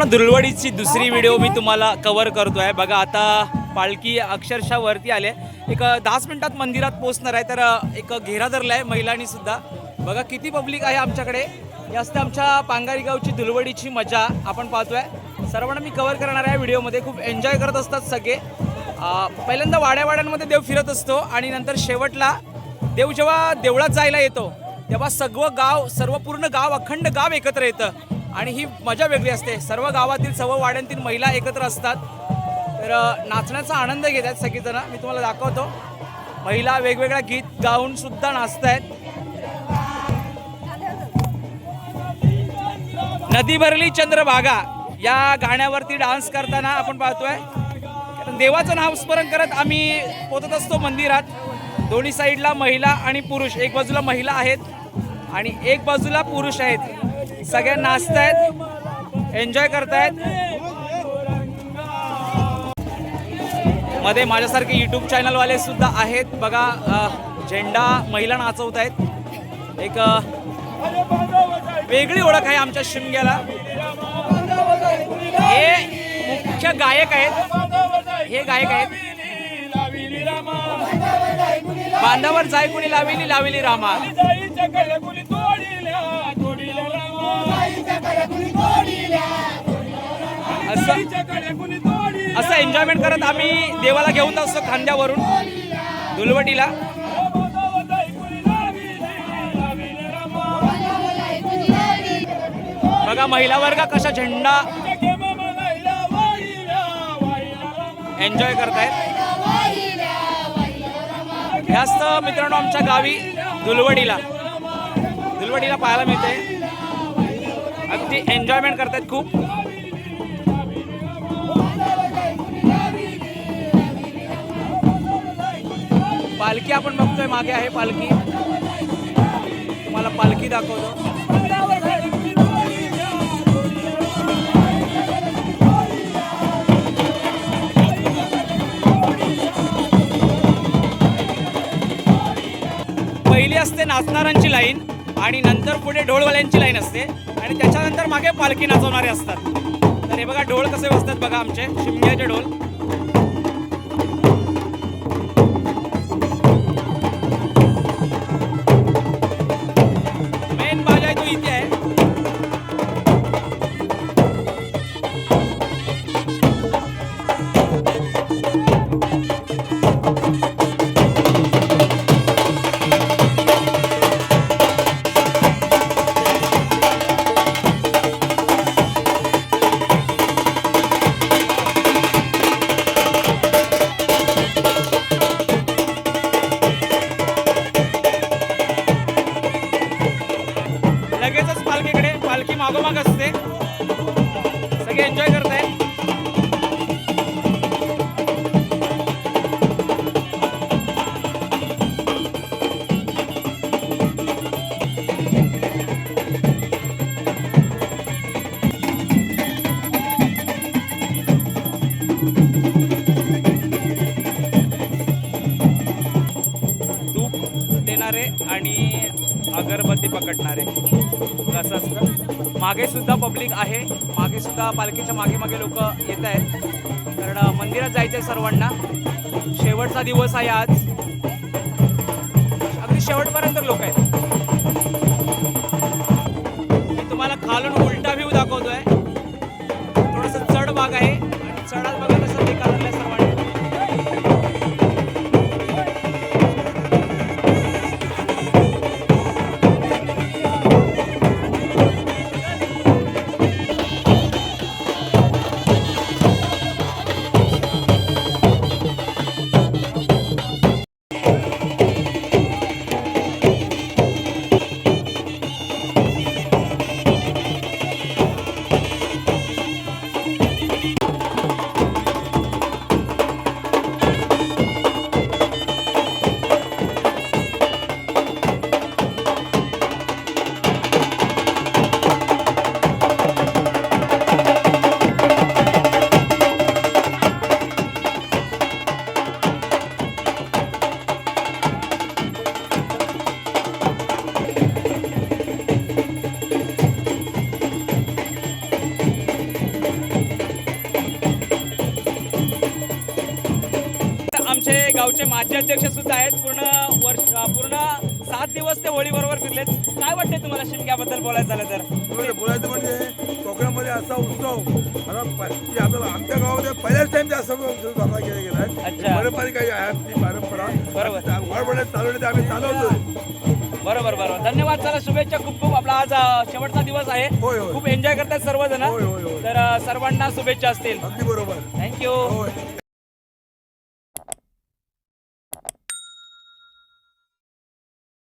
मित्रांनो दुर्वडीची दुसरी व्हिडिओ मी तुम्हाला कव्हर आहे बघा आता पालखी अक्षरशः वरती आले एक दहाच मिनिटात मंदिरात पोहोचणार आहे तर एक घेरा धरला आहे महिलांनी सुद्धा. बघा किती पब्लिक आहे आमच्याकडे. ही असते आमच्या पांगारी गावची दुलवडीची मजा आपण पाहतोय. सर्वांना मी कव्हर करणार आहे व्हिडिओमध्ये खूप एन्जॉय करत असतात सगळे. पहिल्यांदा वाड्यावाड्यांमध्ये देव फिरत असतो आणि नंतर शेवटला देव जेव्हा देवळात जायला येतो तेव्हा सगळं गाव सर्व पूर्ण गाव अखंड गाव एकत्र येतं. आणि ही मजा वेगळी असते. सर्व गावातील सर्व वाड्यांतील महिला एकत्र असतात. तर नाचण्याचा आनंद घेत आहेत सगळीजणं. मी तुम्हाला दाखवतो. महिला वेगवेगळ्या गीत गाऊन सुद्धा नाचत आहेत. नदी भरली चंद्रभागा. या गाण्यावरती डान्स करताना आपण पाहतोय. कारण देवाचं नाव स्मरण करत आम्ही पोचत असतो मंदिरात. दोन्ही साईडला महिला आणि पुरुष. एक बाजूला महिला आहेत आणि एक बाजूला पुरुष आहेत. सगळ्या नाचतायत एन्जॉय करतायत. मध्ये माझ्यासारखे यूट्यूब चॅनलवाले सुद्धा आहेत. बघा झेंडा महिला नाचवत आहेत एक वेगळी ओळख आहे आमच्या शिमग्याला. हे मुख्य गायक आहेत. हे गायक आहेत. बांधावर जाय कुणी लाविली लाविली रामा. असं असं एन्जॉयमेंट करत आम्ही देवाला घेऊन असतो खांद्यावरून दुलवटीला बघा महिला वर्ग कशा झेंडा एन्जॉय करतायत. जास्त मित्रांनो आमच्या गावी दुलवडीला दुलवडीला पाहायला मिळते अगदी एन्जॉयमेंट करतात खूप. पालखी आपण बघतोय मागे आहे पालखी. तुम्हाला पालखी दाखवतो. पहिली असते नाचणाऱ्यांची लाईन आणि नंतर पुढे ढोलवाल्यांची लाईन असते. मागे पालखी नाचवणारे असतात. तर हे बघा ढोल कसे वाजतात बघा आमचे शिमग्याचे ढोल. पालखी मागोमाग असते. सगळे एन्जॉय करताय धूप देणारे आणि अगरबत्ती पकडणारे. असं असतं? मागे सुद्धा पब्लिक आहे. मागे सुद्धा पालखीच्या मागे मागे लोक येत आहेत. कारण मंदिरात जायचं आहे सर्वांना. शेवटचा दिवस आहे आज. अगदी शेवटपर्यंत लोक आहेत. गावचे माजी अध्यक्ष सुद्धा आहेत. पूर्ण वर्ष पूर्ण सात दिवस ते होळी बरोबर फिरलेत. काय वाटते तुम्हाला शिमग्याबद्दल बोलायचं झालं तर? बोलायचं म्हणजे कोकणामध्ये असा उत्सव आमच्या गावामध्ये पहिल्याच टाइम उत्सव साजरा केला गेला आहे. पारंपरिक काही आहे ती परंपरा. बरोबर. चालवण्यात आम्ही चालवतोय. बरोबर बरोबर. धन्यवाद चला शुभेच्छा. खूप खूप आपला आज शेवटचा दिवस आहे. खूप एन्जॉय करतात सर्वजण. तर सर्वांना शुभेच्छा असतील. अगदी बरोबर. थँक्यू